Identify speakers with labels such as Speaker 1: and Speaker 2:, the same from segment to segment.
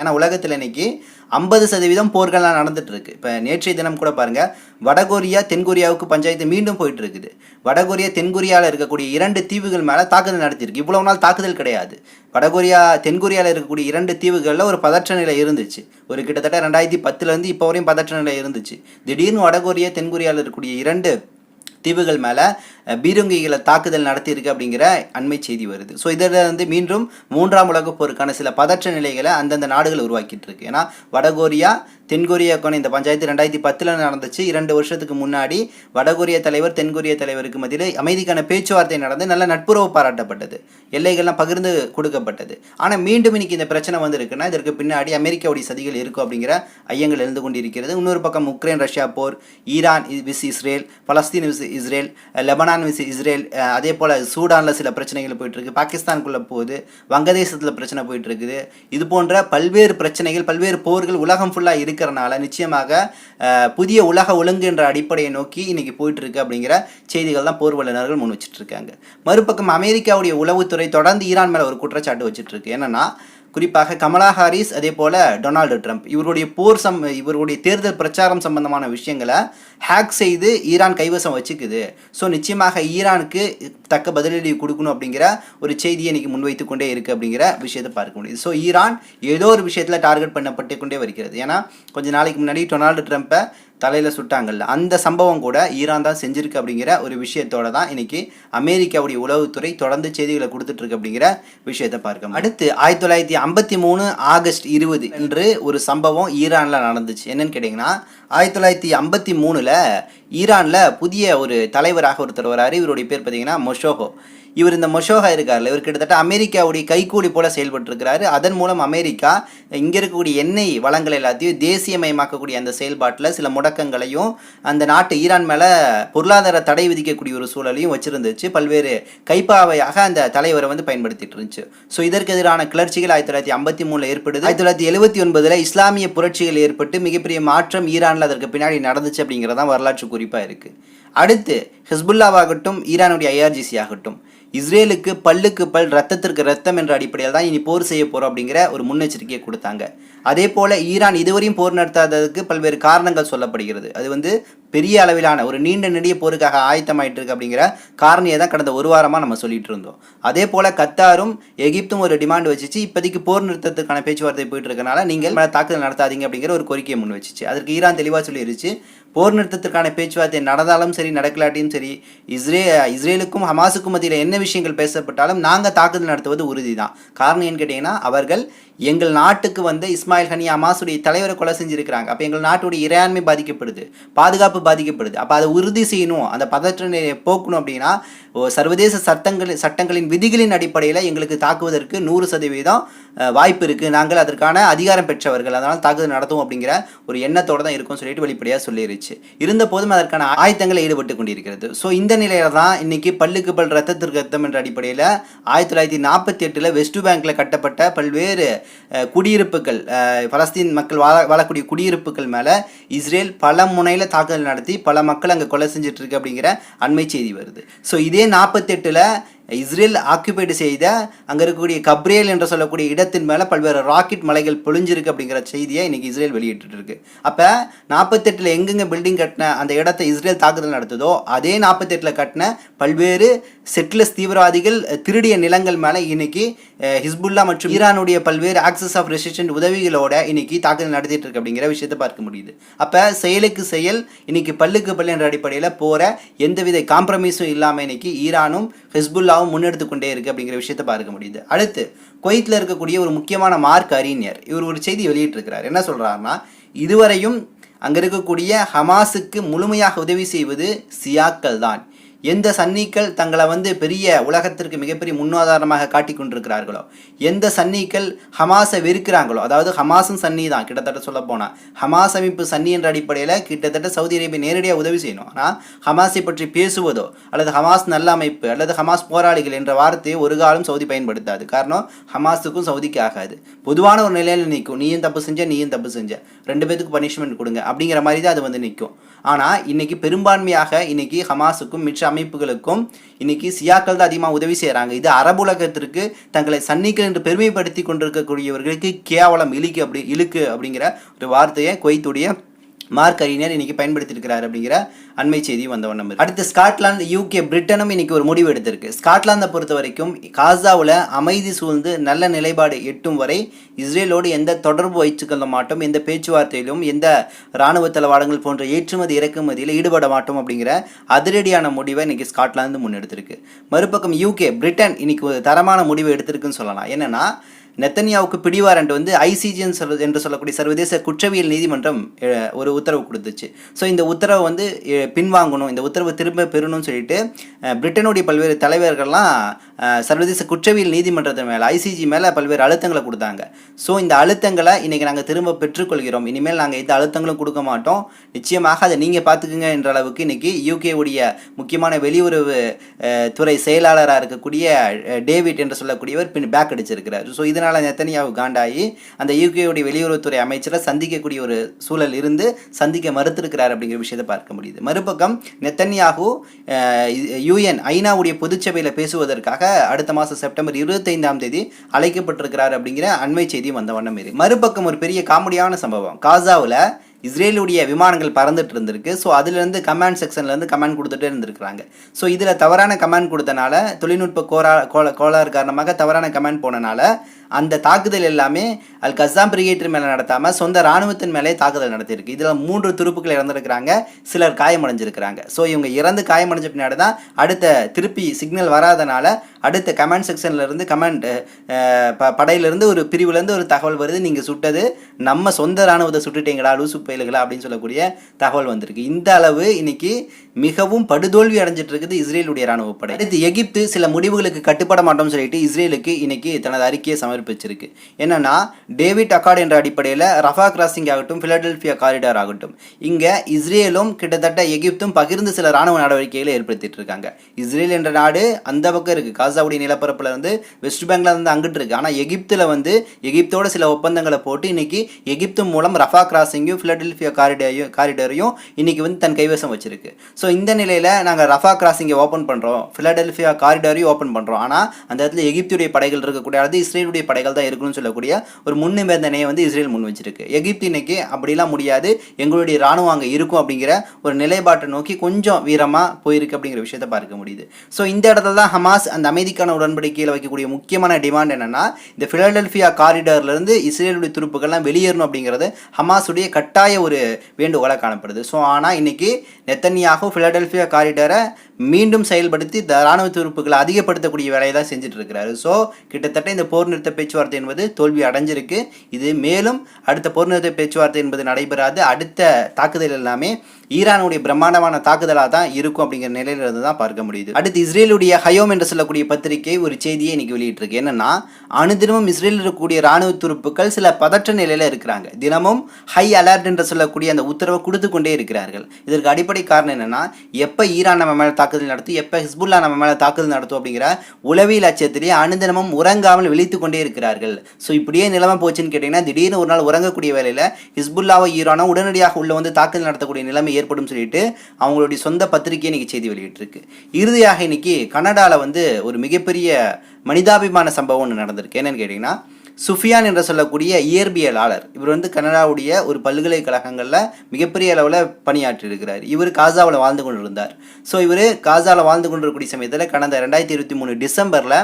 Speaker 1: ஏன்னா உலகத்தில் இன்னைக்கு ஐம்பது சதவீதம் போர்கள்லாம் நடந்துட்டு இருக்கு இப்போ நேற்றைய தினம் கூட பாருங்கள் வடகொரியா தென்கொரியாவுக்கு பஞ்சாயத்து மீண்டும் போயிட்டு இருக்குது வடகொரியா தென்கொரியாவில் இருக்கக்கூடிய இரண்டு தீவுகள் மேலே தாக்குதல் நடத்தியிருக்கு. இவ்வளவு நாள் தாக்குதல் கிடையாது. வடகொரியா தென்கொரியாவில் இருக்கக்கூடிய இரண்டு தீவுகளில் ஒரு பதற்ற நிலை இருந்துச்சு. ஒரு கிட்டத்தட்ட ரெண்டாயிரத்தி பத்துலேருந்து இப்போ வரையும் பதற்ற நிலை இருந்துச்சு. திடீர்னு வடகொரியா தென்கொரியாவில் இருக்கக்கூடிய இரண்டு தீவுகள் மேலே பீரங்கிகளை தாக்குதல் நடத்தியிருக்கு அப்படிங்கிற அண்மை செய்தி வருது. ஸோ இதில் வந்து மீண்டும் மூன்றாம் உலகப் போருக்கான சில பதற்ற நிலைகளை அந்தந்த நாடுகள் உருவாக்கிட்டு இருக்கு ஏன்னா வடகொரியா தென்கொரியாக்கான இந்த பஞ்சாயத்து ரெண்டாயிரத்தி பத்தில் நடந்துச்சு. இரண்டு வருஷத்துக்கு முன்னாடி வடகொரிய தலைவர் தென்கொரிய தலைவருக்கு மத்தியில் அமைதிக்கான பேச்சுவார்த்தை நடந்து நல்ல நட்புறவு பாராட்டப்பட்டது. எல்லைகள்லாம் பகிர்ந்து கொடுக்கப்பட்டது. ஆனால் மீண்டும் இன்னைக்கு இந்த பிரச்சனை வந்திருக்குன்னா இதற்கு பின்னாடி அமெரிக்காவுடைய சதிகள் இருக்கும் அப்படிங்கிற ஐயங்கள் எழுந்து கொண்டிருக்கிறது. இன்னொரு பக்கம் உக்ரைன் ரஷ்யா போர் Iran vs Israel Palestine vs Israel Lebanon vs Israel அதே போல் சூடானில் சில பிரச்சனைகள் போயிட்டுருக்கு. பாகிஸ்தானுக்குள்ளே போகுது வங்கதேசத்தில் பிரச்சனை போயிட்டு இருக்குது இது போன்ற பல்வேறு பிரச்சனைகள் பல்வேறு போர்கள் உலகம் ஃபுல்லாக இருக்கிறனால நிச்சயமாக புதிய உலக ஒழுங்கு என்ற அடிப்படையை நோக்கி இன்றைக்கி போயிட்டுருக்கு அப்படிங்கிற செய்திகள் தான் போர் வல்லுநர்கள் முன் வச்சுட்டு இருக்காங்க மறுபக்கம் அமெரிக்காவுடைய உளவுத்துறை தொடர்ந்து ஈரான் மேலே ஒரு குற்றச்சாட்டு வச்சுட்டு இருக்கு என்னன்னா குறிப்பாக கமலா ஹாரிஸ் அதே போல் டொனால்டு ட்ரம்ப். இவருடைய போர் சம் இவருடைய தேர்தல் பிரச்சாரம் சம்பந்தமான விஷயங்களை ஹேக் செய்து ஈரான் கைவசம் வச்சுக்குது. ஸோ நிச்சயமாக ஈரானுக்கு தக்க பதிலடி கொடுக்கணும் அப்படிங்கிற ஒரு செய்தியை இன்னைக்கு முன்வைத்து கொண்டே இருக்குது அப்படிங்கிற விஷயத்தை பார்க்க முடியுது. ஸோ ஈரான் ஏதோ ஒரு விஷயத்தில் டார்கெட் பண்ணப்பட்டு கொண்டே வருகிறது. ஏன்னா கொஞ்ச நாளைக்கு முன்னாடி டொனால்டு ட்ரம்ப்பை தலையில் சுட்டாங்கல்ல. அந்த சம்பவம் கூட ஈரான் தான் செஞ்சிருக்கு அப்படிங்கிற ஒரு விஷயத்தோட தான் இன்னைக்கு அமெரிக்காவுடைய உளவுத்துறை தொடர்ந்து செய்திகளை கொடுத்துட்டு இருக்கு அப்படிங்கிற விஷயத்தை பார்க்கணும். அடுத்து ஆயிரத்தி தொள்ளாயிரத்தி ஐம்பத்தி மூணு ஆகஸ்ட் இருபது என்று ஒரு சம்பவம் ஈரானில் நடந்துச்சு. என்னன்னு கேட்டிங்கன்னா ஆயிரத்தி தொள்ளாயிரத்தி ஐம்பத்தி மூணில் ஈரானில் புதிய ஒரு தலைவராக ஒருத்தர் வராரு. இவருடைய பேர் பார்த்தீங்கன்னா மொஷோஹோ. இவர் இந்த மொஷோஹா இருக்கார்ல இவர் கிட்டத்தட்ட அமெரிக்காவுடைய கைக்கூலி போல செயல்பட்டுருக்கிறாரு. அதன் மூலம் அமெரிக்கா இங்கே இருக்கக்கூடிய எண்ணெய் வளங்கள் எல்லாத்தையும் தேசியமயமாக்கக்கூடிய அந்த செயல்பாட்டில் சில முடக்கங்களையும் அந்த நாட்டு ஈரான் மேலே பொருளாதார தடை விதிக்கக்கூடிய ஒரு சூழலையும் வச்சிருந்துச்சு. பல்வேறு கைப்பாவையாக அந்த தலைவரை வந்து பயன்படுத்திட்டு இருந்துச்சு. ஸோ இதற்கு எதிரான கிளர்ச்சிகள் ஆயிரத்தி தொள்ளாயிரத்தி ஐம்பத்தி மூணில் ஏற்படுது. ஆயிரத்தி தொள்ளாயிரத்தி எழுபத்தி ஒன்பதில் இஸ்லாமிய புரட்சிகள் ஏற்பட்டு மிகப்பெரிய மாற்றம் ஈரானில் அதற்கு பின்னாடி நடந்துச்சு அப்படிங்கிறதான் வரலாற்று குறிப்பாக இருக்குது அடுத்து ஹிஸ்புல்லாவாகட்டும் ஈரானுடைய ஐஆர்ஜிசி ஆகட்டும். இஸ்ரேலுக்கு பல்லுக்கு பல் ரத்தத்திற்கு ரத்தம் என்ற அடிப்படையில் தான் இனி போர் செய்ய போகிறோம் அப்படிங்கிற ஒரு முன்னெச்சரிக்கையை கொடுத்தாங்க. அதே போல் ஈரான் இதுவரையும் போர் நடத்தாததுக்கு பல்வேறு காரணங்கள் சொல்லப்படுகிறது. அது வந்து பெரிய அளவிலான ஒரு நீண்ட நெடிய போருக்காக ஆயத்தமாயிட்டு இருக்கு அப்படிங்கிற காரணியை தான் கடந்த ஒரு வாரமாக நம்ம சொல்லிட்டு இருந்தோம். அதே போல் கத்தாரும் எகிப்தும் ஒரு டிமாண்ட் வச்சுச்சு. இப்போதைக்கு போர் நிறுத்தத்துக்கான பேச்சுவார்த்தை போயிட்டு இருக்கனால நீங்கள் மேலே தாக்குதல் நடத்தாதீங்க அப்படிங்கிற ஒரு கோரிக்கையை முன் வச்சுச்சு. அதற்கு ஈரான் தெளிவாக சொல்லிடுச்சு போர் நிறுத்தத்திற்கான பேச்சுவார்த்தை நடந்தாலும் சரி நடக்கலாட்டியும் சரி இஸ்ரே இஸ்ரேலுக்கும் ஹமாஸுக்கும் மத்தியில் என்ன விஷயங்கள் பேசப்பட்டாலும் நாங்கள் தாக்குதல் நடத்துவது உறுதி தான் காரணம் ஏன்னு கேட்டிங்கன்னா அவர்கள் எங்கள் நாட்டுக்கு வந்து இஸ்மாயில் ஹனி அமாசுடைய தலைவரை கொலை செஞ்சுருக்கிறாங்க. அப்போ எங்கள் நாட்டுடைய இறையாண்மை பாதிக்கப்படுது. பாதுகாப்பு பாதிக்கப்படுது. அப்போ அதை உறுதி செய்யணும். அந்த பதற்ற நிலையை போக்கணும் அப்படின்னா ஓ, சர்வதேச சட்டங்கள் சட்டங்களின் விதிகளின் அடிப்படையில் எங்களுக்கு தாக்குவதற்கு நூறு சதவீதம் வாய்ப்பு இருக்குது நாங்கள் அதற்கான அதிகாரம் பெற்றவர்கள். அதனால் தாக்குதல் நடத்துவோம் அப்படிங்கிற ஒரு எண்ணத்தோடு தான் இருக்கும்னு சொல்லிட்டு வெளிப்படையாக சொல்லிருச்சு. இருந்த போதும் அதற்கான ஆயத்தங்களை ஈடுபட்டு கொண்டிருக்கிறது. ஸோ இந்த நிலையில தான் இன்னைக்கு பல்லுக்கு பல் ரத்தத்திற்கு ரத்தம் என்ற அடிப்படையில் ஆயிரத்தி தொள்ளாயிரத்தி நாற்பத்தி எட்டில் வெஸ்ட் பேங்க்கில் கட்டப்பட்ட பல்வேறு குடியிருப்புகள் அஹ், பலஸ்தீன் மக்கள் வாழ வாழக்கூடிய குடியிருப்புகள் மேலே இஸ்ரேல் பல முனையில் தாக்குதல் நடத்தி பல மக்கள் அங்கே கொலை செஞ்சுட்டு இருக்கு அப்படிங்கிற அண்மை செய்தி வருது. ஸோ இதே நாற்பத்தெட்டில் இஸ்ரேல் ஆக்குபைடு செய்த அங்கே இருக்கக்கூடிய கப்ரியல் என்று சொல்லக்கூடிய இடத்தின் மேலே பல்வேறு ராக்கெட் மலைகள் பொழிஞ்சிருக்கு அப்படிங்கிற செய்தியை இன்னைக்கு இஸ்ரேல் வெளியிட்டு இருக்கு அப்போ நாற்பத்தெட்டில் எங்கெங்க பில்டிங் கட்டின அந்த இடத்தை இஸ்ரேல் தாக்குதல் நடத்துதோ அதே நாற்பத்தெட்டில் கட்டின பல்வேறு செட்லஸ் தீவிரவாதிகள் திருடிய நிலங்கள் மேலே இன்னைக்கு ஹிஸ்புல்லா மற்றும் ஈரானுடைய பல்வேறு ஆக்சஸ் ஆஃப் ரெசிஸ்டன்ட் உதவிகளோட இன்னைக்கு தாக்குதல் நடத்திட்டு இருக்கு அப்படிங்கிற விஷயத்தை பார்க்க முடியுது. அப்போ செயலுக்கு செயல் இன்னைக்கு பல்லுக்கு பல் என்ற அடிப்படையில் போகிற எந்தவித காம்ப்ரமைஸும் இல்லாமல் இன்னைக்கு ஈரானும் ஹிஸ்புல்லாவும் முன்னெடுத்து கொண்டே இருக்கு அப்படிங்கிற விஷயத்தை பார்க்க முடியுது. அடுத்து குவைத்தில் இருக்கக்கூடிய ஒரு முக்கியமான மார்க் அறிஞர் இவர் ஒரு செய்தி வெளியிட்டிருக்கிறார். என்ன சொல்றாருன்னா இதுவரையும் அங்கே இருக்கக்கூடிய ஹமாஸுக்கு முழுமையாக உதவி செய்வது சியாக்கள் தான். எந்த சன்னிக்கள் தங்களை வந்து பெரிய உலகத்திற்கு மிகப்பெரிய முன்னுதாரணமாக காட்டி கொண்டிருக்கிறார்களோ எந்த சன்னிக்கள் ஹமாஸை வெறுக்கிறாங்களோ அதாவது ஹமாஸும் சன்னி தான் கிட்டத்தட்ட சொல்ல போனால் ஹமாஸ் அமைப்பு சன்னி என்ற அடிப்படையில் கிட்டத்தட்ட சவுதி அரேபியா நேரடியாக உதவி செய்யணும். ஆனால் ஹமாஸை பற்றி பேசுவதோ அல்லது ஹமாஸ் நல்ல அமைப்பு அல்லது ஹமாஸ் போராளிகள் என்ற வார்த்தையை ஒரு காலம் சவுதி பயன்படுத்தாது. காரணம் ஹமாஸுக்கும் சவுதிக்கு ஆகாது. பொதுவான ஒரு நிலையில் நிற்கும் நீயும் தப்பு செஞ்ச நீயும் தப்பு செஞ்ச. ரெண்டு பேத்துக்கு பனிஷ்மெண்ட் கொடுங்க. அப்படிங்கிற மாதிரி தான் அது வந்து நிற்கும் ஆனால் இன்னைக்கு பெரும்பான்மையாக இன்னைக்கு ஹமாஸுக்கும் மிச்ச அமைப்புகளுக்கும் இன்னைக்கு சியாக்கள் தான் அதிகமாக உதவி செய்கிறாங்க இது அரபு உலகத்திற்கு தங்களை சன்னிக்கள் என்று பெருமைப்படுத்தி கொண்டிருக்கக்கூடியவர்களுக்கு கேவலம் இழுக்கு அப்படி இழுக்கு அப்படிங்கிற ஒரு வார்த்தையை குவைத்துடைய மார்க் அறிஞர் இன்னைக்கு பயன்படுத்தியிருக்கிறார் அப்படிங்கிற அண்மை செய்தி வந்த வண்ணம் அடுத்து ஸ்காட்லாந்து யூகே பிரிட்டனும் இன்னைக்கு ஒரு முடிவு எடுத்திருக்கு. ஸ்காட்லாந்தை பொறுத்த வரைக்கும் காசாவில் அமைதி சூழ்ந்து நல்ல நிலைப்பாடு எட்டும் வரை இஸ்ரேலோடு எந்த தொடர்பு வைத்துக்கொள்ள மாட்டோம் எந்த பேச்சுவார்த்தையிலும் எந்த இராணுவ தளவாடங்கள் போன்ற ஏற்றுமதி இறக்குமதியில் ஈடுபட மாட்டோம் அப்படிங்கிற அதிரடியான முடிவை இன்னைக்கு ஸ்காட்லாந்து முன்னெடுத்திருக்கு. மறுபக்கம் யூகே பிரிட்டன் இன்னைக்கு ஒரு தரமான முடிவை எடுத்திருக்குன்னு சொல்லலாம். என்னன்னா நெத்தனியாவுக்கு பிடிவாரண்ட் வந்து ஐசிஜின்னு சொல் என்று சொல்லக்கூடிய சர்வதேச குற்றவியல் நீதிமன்றம் ஒரு உத்தரவு கொடுத்துச்சு. ஸோ இந்த உத்தரவை வந்து பின்வாங்கணும் இந்த உத்தரவை திரும்ப பெறணும்னு சொல்லிட்டு பிரிட்டனுடைய பல்வேறு தலைவர்கள்லாம் சர்வதேச குற்றவியல் நீதிமன்றத்தின் மேலே ஐசிஜி மேலே பல்வேறு அழுத்தங்களை கொடுத்தாங்க. ஸோ இந்த அழுத்தங்களை இன்றைக்கி நாங்கள் திரும்ப பெற்றுக்கொள்கிறோம். இனிமேல் நாங்கள் எந்த அழுத்தங்களும் கொடுக்க மாட்டோம். நிச்சயமாக அதை நீங்கள் பார்த்துக்குங்க என்ற அளவுக்கு இன்றைக்கி யூகேவுடைய முக்கியமான வெளியுறவு துறை செயலாளராக இருக்கக்கூடிய டேவிட் என்று சொல்லக்கூடியவர் பின் பேக் அடிச்சிருக்கிறார். ஸோ இதனால் நெத்தனியாவு காண்டாகி அந்த யூகேவுடைய வெளியுறவுத்துறை அமைச்சரை சந்திக்கக்கூடிய ஒரு சூழல் இருந்து சந்திக்க மறுத்திருக்கிறார் அப்படிங்கிற விஷயத்தை பார்க்க முடியுது. மறுபக்கம் நெத்தன்யாகு யூஎன் ஐநாவுடைய பொதுச்சபையில் பேசுவதற்காக அடுத்த மாதம் செப்டம்பர் இருபத்தைந்தாம் தேதி அழைக்கப்பட்டிருக்கிறார் அப்படிங்கிற அண்மை செய்தி வந்த வண்ணம் இருக்கு மறுபக்கம் ஒரு பெரிய காமெடியான சம்பவம். காசாவில் இஸ்ரேலுடைய விமானங்கள் பறந்துட்டு இருந்திருக்கு. ஸோ அதுலேருந்து கமாண்ட் செக்ஷன்லேருந்து கமாண்ட் கொடுத்துட்டே இருந்திருக்கிறாங்க. ஸோ இதில் தவறான கமாண்ட் கொடுத்தனால தொழில்நுட்ப கோரா கோல கோளாறு காரணமாக தவறான கமாண்ட் போனனால அந்த தாக்குதல் எல்லாமே அல் கசாம் பிரிகேட்டர் மேலே நடத்தாமல் சொந்த இராணுவத்தின் மேலே தாக்குதல் நடத்தியிருக்கு. இதில் மூன்று துருப்புக்கள் இறந்துருக்கிறாங்க. சிலர் காயமடைஞ்சிருக்கிறாங்க. ஸோ இவங்க இறந்து காயமடைஞ்ச பின்னாடி தான் அடுத்த திருப்பி சிக்னல் வராதனால அடுத்த கமாண்ட் செக்ஷன்லேருந்து கமாண்ட் ப படையிலேருந்து ஒரு பிரிவுலேருந்து ஒரு தகவல் வருது. நீங்கள் சுட்டது நம்ம சொந்த இராணுவத்தை சுட்டுட்டீங்களா லூசு பயிலுகளா அப்படின்னு சொல்லக்கூடிய தகவல் வந்திருக்கு. இந்த அளவு இன்னைக்கு மிகவும் படுதோல்வி அடைஞ்சிட்டு இருக்குது இஸ்ரேலுடைய இராணுவப்படை. அடுத்து எகிப்து சில முடிவுகளுக்கு கட்டுப்பட மாட்டோம்னு சொல்லிட்டு இஸ்ரேலுக்கு இன்னைக்கு தனது அறிக்கையை சமர்ப்பிச்சிருக்கு என்னன்னா டேவிட் அக்கார்டு என்ற அடிப்படையில் ரஃபா கிராசிங் ஆகட்டும் பிலடெல்பியா காரிடார் ஆகட்டும் இங்கே இஸ்ரேலும் கிட்டத்தட்ட எகிப்தும் பகிர்ந்து சில ராணுவ நடவடிக்கைகளை ஏற்படுத்திட்டு இருக்காங்க இஸ்ரேல் என்ற நாடு அந்த பக்கம் இருக்குது காசாவுடைய நிலப்பரப்பில் இருந்து வெஸ்ட் பெங்கால் இருந்து அங்கிட்டு இருக்கு. ஆனால் எகிப்தில் வந்து எகிப்தோட சில ஒப்பந்தங்களை போட்டு இன்னைக்கு எகிப்து மூலம் ரஃபா கிராசிங்கும் பிலடெல்பியா காரிடாரையும் காரிடாரையும் இன்னைக்கு வந்து தன் கைவசம் வச்சிருக்கு. ஸோ இந்த நிலையில் நாங்கள் ரஃபா கிராசிங்கை ஓப்பன் பண்ணுறோம் ஃபிலடெல்ஃபியா காரிடாரையும் ஓப்பன் பண்ணுறோம் ஆனால் அந்த இடத்துல எகிப்துடைய படைகள் இருக்கக்கூடிய அதாவது இஸ்ரேலுடைய படைகள் தான் இருக்கணும்னு சொல்லக்கூடிய ஒரு முன்னிபந்தனையை வந்து இஸ்ரேல் முன் வச்சிருக்கு. எகிப்து இன்னைக்கு அப்படிலாம் முடியாது. எங்களுடைய ராணுவம் அங்கே இருக்கும் அப்படிங்கிற ஒரு நிலைப்பாட்டை நோக்கி கொஞ்சம் வீரமாக போயிருக்கு அப்படிங்கிற விஷயத்தை பார்க்க முடியுது. ஸோ இந்த இடத்துல தான் ஹமாஸ் அந்த அமைதிக்கான உடன்படிக்கையில் வைக்கக்கூடிய முக்கியமான டிமாண்ட் என்னென்னா இந்த ஃபிலடெல்ஃபியா காரிடார்லேருந்து இஸ்ரேலுடைய துருப்புகள்லாம் வெளியேறணும் அப்படிங்கிறது ஹமாஸுடைய கட்டாய ஒரு வேண்டுகோளாக காணப்படுது. ஸோ ஆனால் இன்னைக்கு நெத்தன்யாகு ஃபிலடெல்ஃபியா காரிடாரை மீண்டும் செயல்படுத்தி த ராணுவ துருப்புகளை அதிகப்படுத்தக்கூடிய வேலையை தான் செஞ்சுட்டு இருக்கிறாரு ஸோ கிட்டத்தட்ட இந்த போர் நிறுத்த பேச்சுவார்த்தை என்பது தோல்வி அடைஞ்சிருக்கு. இது மேலும் அடுத்த போர் நிறுத்த பேச்சுவார்த்தை என்பது நடைபெறாது. அடுத்த தாக்குதல் எல்லாமே ஈரானுடைய பிரம்மாண்டமான தாக்குதலாக தான் இருக்கும் அப்படிங்கிற நிலையில இருந்து தான் பார்க்க முடியுது. அடுத்து இஸ்ரேலுடைய ஹயோம் என்று சொல்லக்கூடிய பத்திரிகை ஒரு செய்தியை இன்னைக்கு வெளியிட்டிருக்கு. என்னன்னா அனுதினமும் இஸ்ரேலில் இருக்கக்கூடிய ராணுவ துருப்புக்கள் சில பதற்ற நிலையில இருக்கிறாங்க. தினமும் ஹை அலர்ட் என்று சொல்லக்கூடிய அந்த உத்தரவை கொடுத்து கொண்டே இருக்கிறார்கள். இதற்கு அடிப்படை காரணம் என்னன்னா எப்போ ஈரான் நம்ம மேலே தாக்குதல் நடத்தும் எப்போ ஹிஸ்புல்லா நம்ம மேலே தாக்குதல் நடத்தும் அப்படிங்கிற உளவியல் அச்சத்திலேயே அனுதினமும் உறங்காமல் விழித்து கொண்டே இருக்கிறார்கள். ஸோ இப்படியே நிலைமை போச்சுன்னு கேட்டிங்கன்னா திடீர்னு ஒரு நாள் உறங்கக்கூடிய வேலையில் ஹிஸ்புல்லாவோ ஈரானோ உடனடியாக உள்ள வந்து தாக்குதல் நடத்தக்கூடிய நிலைமை ஏற்படும் சொல்லிட்டு அவங்களுடைய சொந்த பத்திரிகை இன்னைக்கு செய்தி வெளியிட்டிருக்கு. இறுதியாக இன்னைக்கு கனடாவில் வந்து ஒரு மிகப்பெரிய மனிதாபிமான சம்பவம் ஒன்று நடந்திருக்கு. என்னென்னு கேட்டிங்கன்னா சுஃபியான் என்று சொல்லக்கூடிய இயற்பியலாளர் இவர் வந்து கனடாவுடைய ஒரு பல்கலைக்கழகங்களில் மிகப்பெரிய அளவில் பணியாற்றி இருக்கிறார் இவர் காசாவில் வாழ்ந்து கொண்டிருந்தார். ஸோ இவர் காசாவில் வாழ்ந்து கொண்டிருக்கக்கூடிய சமயத்தில் கடந்த ரெண்டாயிரத்தி இருபத்தி மூணு டிசம்பரில்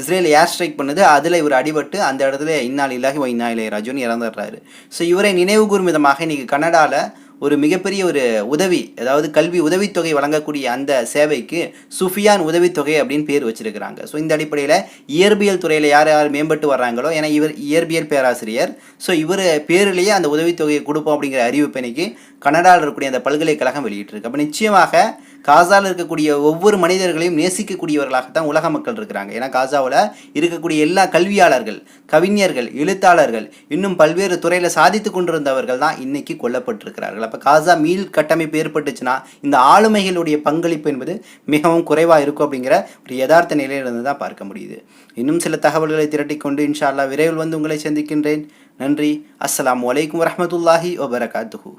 Speaker 1: இஸ்ரேல் ஏர் ஸ்ட்ரைக் பண்ணுது அதில் இவர் அடிபட்டு அந்த இடத்துல இன்னால் இல்லாகி வைனா இளைய ராஜுன்னு இறந்துடுறாரு. ஸோ இவரை நினைவு கூறும் விதமாக இன்னைக்கு கனடாவில் ஒரு மிகப்பெரிய ஒரு உதவி அதாவது கல்வி உதவித்தொகை வழங்கக்கூடிய அந்த சேவைக்கு சுஃபியான் உதவித்தொகை அப்படின்னு பேர் வச்சிருக்கிறாங்க. ஸோ இந்த அடிப்படையில் இயற்பியல் துறையில் யார் யார் மேம்பட்டு வர்றாங்களோ ஏன்னா இவர் இயற்பியல் பேராசிரியர். ஸோ இவர் பேரிலேயே அந்த உதவித்தொகையை கொடுப்போம் அப்படிங்கிற அறிவிப்பு இன்னைக்கு கனடாவில் இருக்கக்கூடிய அந்த பல்கலைக்கழகம் வெளியிட்டிருக்கு. அப்போ நிச்சயமாக காசாவில் இருக்கக்கூடிய ஒவ்வொரு மனிதர்களையும் நேசிக்கக்கூடியவர்களாகத்தான் உலக மக்கள் இருக்கிறாங்க. ஏன்னா காசாவில் இருக்கக்கூடிய எல்லா கல்வியாளர்கள் கவிஞர்கள் எழுத்தாளர்கள் இன்னும் பல்வேறு துறையில் சாதித்து கொண்டிருந்தவர்கள் தான் இன்னைக்கு கொல்லப்பட்டிருக்கிறார்கள். அப்போ காசா மீள் கட்டமைப்பு ஏற்பட்டுச்சுன்னா இந்த ஆளுமைகளுடைய பங்களிப்பு என்பது மிகவும் குறைவாக இருக்கும் அப்படிங்கிற ஒரு யதார்த்த நிலையிலிருந்து தான் பார்க்க முடியுது. இன்னும் சில தகவல்களை திரட்டிக்கொண்டு இன்ஷா அல்லாஹ் விரைவில் வந்து உங்களை சந்திக்கின்றேன். நன்றி. அஸ்லாம் வலைக்கம் வரமத்துல்லாஹி வபரகாத்துஹு.